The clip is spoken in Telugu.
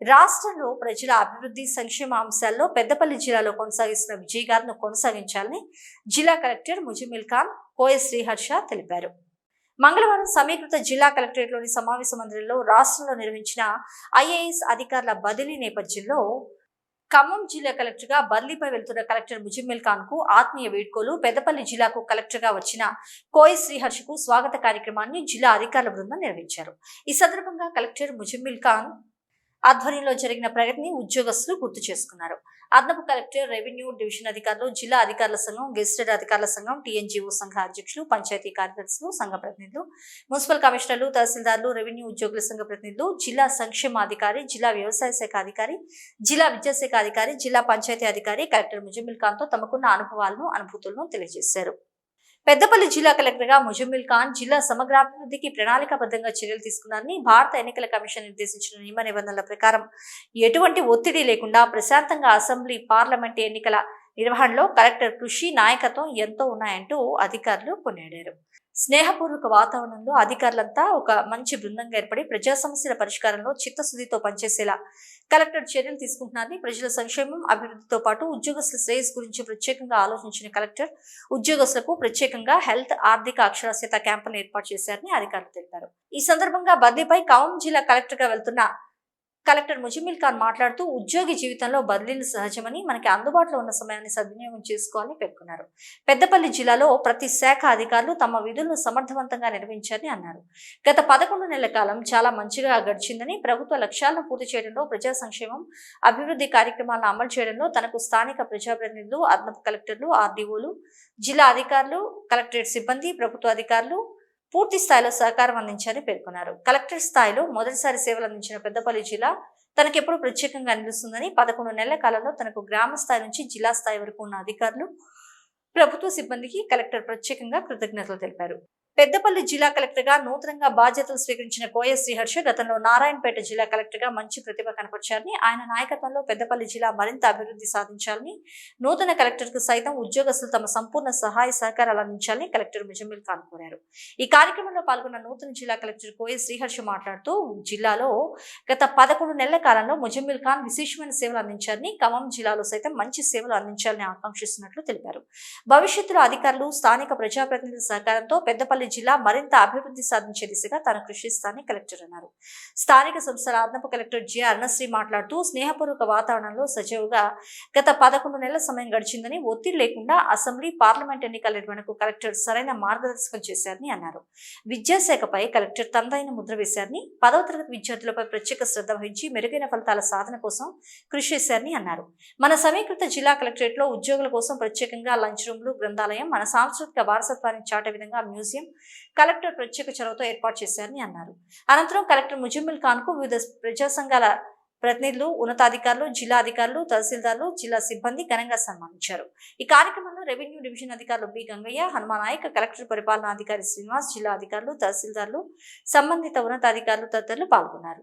రాష్ట్రంలో ప్రజల అభివృద్ధి సంక్షేమ అంశాల్లో పెద్దపల్లి జిల్లాలో కొనసాగిస్తున్న విజయగాథను కొనసాగించాలని జిల్లా కలెక్టర్ ముజిమిల్ ఖాన్ కోయ శ్రీహర్ష తెలిపారు. మంగళవారం సమీకృత జిల్లా కలెక్టరేట్లోని సమావేశ మందిరంలో రాష్ట్రంలో నిర్వహించిన ఐఏఎస్ అధికారుల బదిలీ నేపథ్యంలో ఖమ్మం జిల్లా కలెక్టర్గా బదిలీపై వెళ్తున్న కలెక్టర్ ముజిమ్మిల్ ఖాన్కు ఆత్మీయ వేడుకోలు పెద్దపల్లి జిల్లాకు కలెక్టర్గా వచ్చిన కోయ శ్రీహర్షకు స్వాగత కార్యక్రమాన్ని జిల్లా అధికారుల బృందం నిర్వహించారు. ఈ సందర్భంగా కలెక్టర్ ముజిమ్మిల్ ఖాన్ ఆధ్వర్యంలో జరిగిన ప్రగతిని ఉద్యోగస్తులు గుర్తు చేసుకున్నారు. అదనపు కలెక్టర్ రెవెన్యూ డివిజన్ అధికారులు జిల్లా అధికారుల సంఘం గెజిటెడ్ అధికారుల సంఘం టీఎన్జీఓ సంఘ అధ్యక్షులు పంచాయతీ కార్యదర్శులు సంఘ ప్రతినిధులు మున్సిపల్ కమిషనర్లు తహసీల్దార్లు రెవెన్యూ ఉద్యోగుల సంఘ ప్రతినిధులు జిల్లా సంక్షేమ అధికారి జిల్లా వ్యవసాయ శాఖ అధికారి జిల్లా విద్యాశాఖ అధికారి జిల్లా పంచాయతీ అధికారి కలెక్టర్ ముజమిల్ ఖాన్తో తమకున్న అనుభవాలను అనుభూతులను తెలియజేశారు. పెద్దపల్లి జిల్లా కలెక్టర్గా ముజమిల్ ఖాన్ జిల్లా సమగ్రాభివృద్ధికి ప్రణాళికాబద్ధంగా చర్యలు తీసుకున్నారని భారత ఎన్నికల కమిషన్ నిర్దేశించిన నియమ నిబంధనల ప్రకారం ఎటువంటి ఒత్తిడి లేకుండా ప్రశాంతంగా అసెంబ్లీ పార్లమెంట్ ఎన్నికల నిర్వహణలో కలెక్టర్ కృషి నాయకత్వం ఎంతో ఉన్నాయంటూ అధికారులు కొనియాడారు. స్నేహపూర్వక వాతావరణంలో అధికారులంతా ఒక మంచి బృందంగా ఏర్పడి ప్రజా సమస్యల పరిష్కారంలో చిత్తశుద్ధితో పనిచేసేలా కలెక్టర్ చర్యలు తీసుకుంటున్నారని ప్రజల సంక్షేమం అభివృద్ధితో పాటు ఉద్యోగస్తుల శ్రేయస్ గురించి ప్రత్యేకంగా ఆలోచించిన కలెక్టర్ ఉద్యోగస్తులకు ప్రత్యేకంగా హెల్త్ ఆర్థిక అక్షరాస్యత క్యాంపులను ఏర్పాటు చేశారని అధికారులు తెలిపారు. ఈ సందర్భంగా బదిలీపై ఖమ్మం జిల్లా కలెక్టర్గా వెళ్తున్న కలెక్టర్ ముజిమిల్ ఖాన్ మాట్లాడుతూ ఉద్యోగి జీవితంలో బదిలీలు సహజమని మనకి అందుబాటులో ఉన్న సమయాన్ని సద్వినియోగం చేసుకోవాలని పేర్కొన్నారు. పెద్దపల్లి జిల్లాలో ప్రతి శాఖ అధికారులు తమ విధులను సమర్థవంతంగా నిర్వహించారని అన్నారు. గత పదకొండు నెలల కాలం చాలా మంచిగా గడిచిందని ప్రభుత్వ లక్ష్యాలను పూర్తి చేయడంలో ప్రజా సంక్షేమం అభివృద్ధి కార్యక్రమాలను అమలు చేయడంలో తనకు స్థానిక ప్రజాప్రతినిధులు అదనపు కలెక్టర్లు ఆర్డీఓలు జిల్లా అధికారులు కలెక్టరేట్ సిబ్బంది ప్రభుత్వ అధికారులు పూర్తి స్థాయిలో సహకారం అందించారని పేర్కొన్నారు. కలెక్టర్ స్థాయిలో మొదటిసారి సేవలు అందించిన పెద్దపల్లి జిల్లా తనకెప్పుడు ప్రత్యేకంగా అనిపిస్తుందని పదకొండు నెలల కాలంలో తనకు గ్రామ స్థాయి నుంచి జిల్లా స్థాయి వరకు ఉన్న అధికారులు ప్రభుత్వ సిబ్బందికి కలెక్టర్ ప్రత్యేకంగా కృతజ్ఞతలు తెలిపారు. పెద్దపల్లి జిల్లా కలెక్టర్గా నూతనంగా బాధ్యతలు స్వీకరించిన కోయ శ్రీహర్ష గతంలో నారాయణపేట జిల్లా కలెక్టర్గా మంచి ప్రతిభ కనపరిచారని ఆయన నాయకత్వంలో పెద్దపల్లి జిల్లా మరింత అభివృద్ధి సాధించాలని నూతన కలెక్టర్కు సైతం ఉద్యోగస్తులు తమ సంపూర్ణ సహాయ సహకారాలు అందించాలని కలెక్టర్ ముజమిల్ ఖాన్ కోరారు. ఈ కార్యక్రమంలో పాల్గొన్న నూతన జిల్లా కలెక్టర్ కోయ శ్రీహర్ష మాట్లాడుతూ జిల్లాలో గత పదకొండు నెలల కాలంలో ముజమిల్ ఖాన్ విశేషమైన సేవలు అందించారని ఖమ్మం జిల్లాలో సైతం మంచి సేవలు అందించాలని ఆకాంక్షిస్తున్నట్లు తెలిపారు. భవిష్యత్తులో అధికారులు స్థానిక ప్రజాప్రతినిధుల సహకారంతో పెద్దపల్లి జిల్లా మరింత అభివృద్ధి సాధించే దిశగా తాను కృషిస్తానని కలెక్టర్ అన్నారు. స్థానిక సంస్థల అదనపు కలెక్టర్ జి అరుణశ్రీ మాట్లాడుతూ స్నేహపూర్వక వాతావరణంలో సజీవుగా గత పదకొండు నెలల సమయం గడిచిందని ఒత్తిడి లేకుండా అసెంబ్లీ పార్లమెంట్ ఎన్నికల నిర్వహణకు కలెక్టర్ సరైన మార్గదర్శకం చేశారని అన్నారు. విద్యాశాఖపై కలెక్టర్ తనదైన ముద్ర వేశారని పదవ తరగతి విద్యార్థులపై ప్రత్యేక శ్రద్ధ వహించి మెరుగైన ఫలితాల సాధన కోసం కృషి చేశారని అన్నారు. మన సమీకృత జిల్లా కలెక్టరేట్లో ఉద్యోగుల కోసం ప్రత్యేకంగా లంచ్ రూమ్లు గ్రంథాలయం మన సాంస్కృతిక వారసత్వాన్ని చాటే విధంగా మ్యూజియం కలెక్టర్ ప్రత్యేక చొరవతో ఏర్పాటు చేశారని అన్నారు. అనంతరం కలెక్టర్ ముజమ్మిల్ ఖాన్కు వివిధ ప్రజా సంఘాల ప్రతినిధులు ఉన్నతాధికారులు జిల్లా అధికారులు తహసీల్దార్లు జిల్లా సిబ్బంది ఘనంగా సన్మానించారు. ఈ కార్యక్రమంలో రెవెన్యూ డివిజన్ అధికారులు బి. గంగయ్య హనుమానాయక్ కలెక్టర్ పరిపాలనా అధికారి శ్రీనివాస్ జిల్లా అధికారులు తహసీల్దార్లు సంబంధిత ఉన్నతాధికారులు తదితరులు పాల్గొన్నారు.